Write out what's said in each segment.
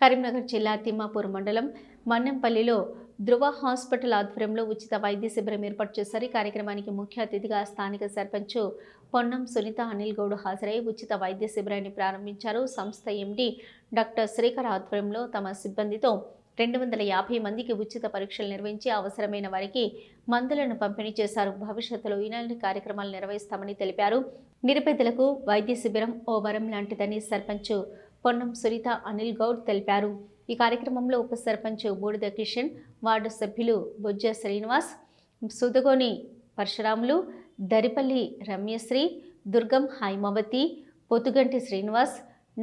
కరీంనగర్ జిల్లా తిమ్మాపూర్ మండలం మన్నెంపల్లిలో ధృవ హాస్పిటల్ ఆధ్వర్యంలో ఉచిత వైద్య శిబిరం ఏర్పాటు చేశారు. ఈ కార్యక్రమానికి ముఖ్య అతిథిగా స్థానిక సర్పంచ్ పొన్నం సునీత అనిల్ గౌడ్ హాజరై ఉచిత వైద్య శిబిరాన్ని ప్రారంభించారు. సంస్థ ఎండి డాక్టర్ శ్రీకర్ ఆధ్వర్యంలో తమ సిబ్బందితో రెండు వందల యాభై మందికి ఉచిత పరీక్షలు నిర్వహించి అవసరమైన వారికి మందులను పంపిణీ చేశారు. భవిష్యత్తులో ఇలాంటి కార్యక్రమాలు నిర్వహిస్తామని తెలిపారు. నిరుపేదలకు వైద్య శిబిరం ఓ వరం లాంటిదని సర్పంచ్ పొన్నం సునీత అనిల్ గౌడ్ తెలిపారు. ఈ కార్యక్రమంలో ఉప సర్పంచ్ బూడిద కిషన్ వార్డు సభ్యులు బొజ్జ శ్రీనివాస్ సుదగోని పరశురాములు దరిపల్లి రమ్యశ్రీ దుర్గం హైమవతి పొతుగంటి శ్రీనివాస్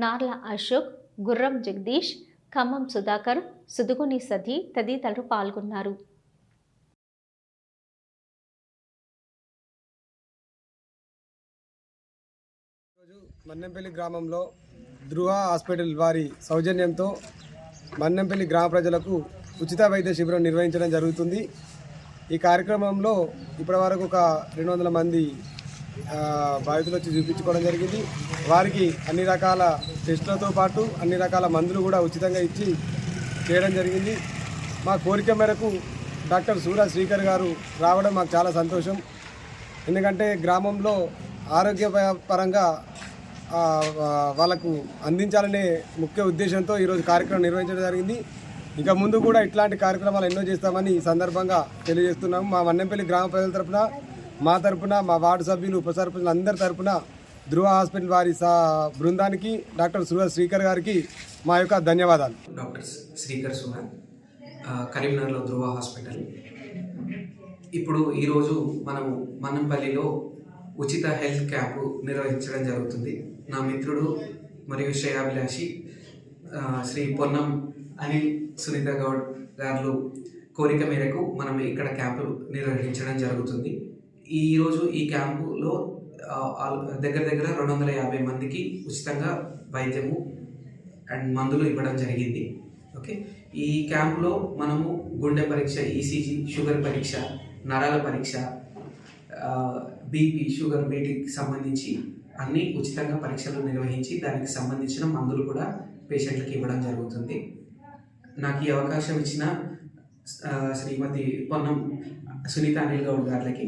నార్ల అశోక్ గుర్రం జగదీష్ ఖమ్మం సుధాకర్ సుదుగుని సధి తదితరులు పాల్గొన్నారు. మన్నెంపల్లి గ్రామంలో ధృవ హాస్పిటల్ వారి సౌజన్యంతో మన్నెంపల్లి గ్రామ ప్రజలకు ఉచిత వైద్య శిబిరం నిర్వహించడం జరుగుతుంది. ఈ కార్యక్రమంలో ఇప్పటివరకు ఒక రెండు వందల మంది బాధితులు వచ్చి చూపించుకోవడం జరిగింది. వారికి అన్ని రకాల టెస్టులతో పాటు అన్ని రకాల మందులు కూడా ఉచితంగా ఇచ్చి చేయడం జరిగింది. మా కోరిక మేరకు డాక్టర్ సూర్య శ్రీకర్ గారు రావడం మాకు చాలా సంతోషం. ఎందుకంటే గ్రామంలో ఆరోగ్య పరంగా వాళ్ళకు అందించాలనే ముఖ్య ఉద్దేశంతో ఈరోజు కార్యక్రమం నిర్వహించడం జరిగింది. ఇక ముందు కూడా ఇట్లాంటి కార్యక్రమాలు ఎన్నో చేస్తామని ఈ సందర్భంగా తెలియజేస్తున్నాము. మా వన్నెంపల్లి గ్రామ ప్రజల తరపున మా తరఫున మా వార్డు సభ్యులు ఉప సర్పంచులు అందరి తరఫున ధృవ హాస్పిటల్ వారి సా బృందానికి డాక్టర్ సుర శ్రీకర్ గారికి మా యొక్క ధన్యవాదాలు. డాక్టర్ శ్రీకర్ సుమన్ కరీంనగర్లో ధృవ హాస్పిటల్. ఇప్పుడు ఈరోజు మనము మన్నంపల్లిలో ఉచిత హెల్త్ క్యాంపు నిర్వహించడం జరుగుతుంది. నా మిత్రుడు మరియు శ్రేయాభిలాషి శ్రీ పొన్నం అనిల్ సునీత గౌడ్ గారు కోరిక మేరకు మనం ఇక్కడ క్యాంపు నిర్వహించడం జరుగుతుంది. ఈరోజు ఈ క్యాంపులో ఆల్- దగ్గర దగ్గర రెండు వందల యాభై మందికి ఉచితంగా వైద్యము అండ్ మందులు ఇవ్వడం జరిగింది. ఓకే? ఈ క్యాంప్లో మనము గుండె పరీక్ష ఈసీజీ షుగర్ పరీక్ష నరాల పరీక్ష బీపీ షుగర్ వీటికి సంబంధించి అన్ని ఉచితంగా పరీక్షలు నిర్వహించి దానికి సంబంధించిన మందులు కూడా పేషెంట్లకు ఇవ్వడం జరుగుతుంది. నాకు ఈ అవకాశం ఇచ్చిన శ్రీమతి పొన్నం సునీత అనిల్ గౌడ్ గారికి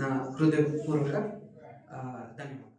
నా హృదయపూర్వక ధన్యవాదాలు.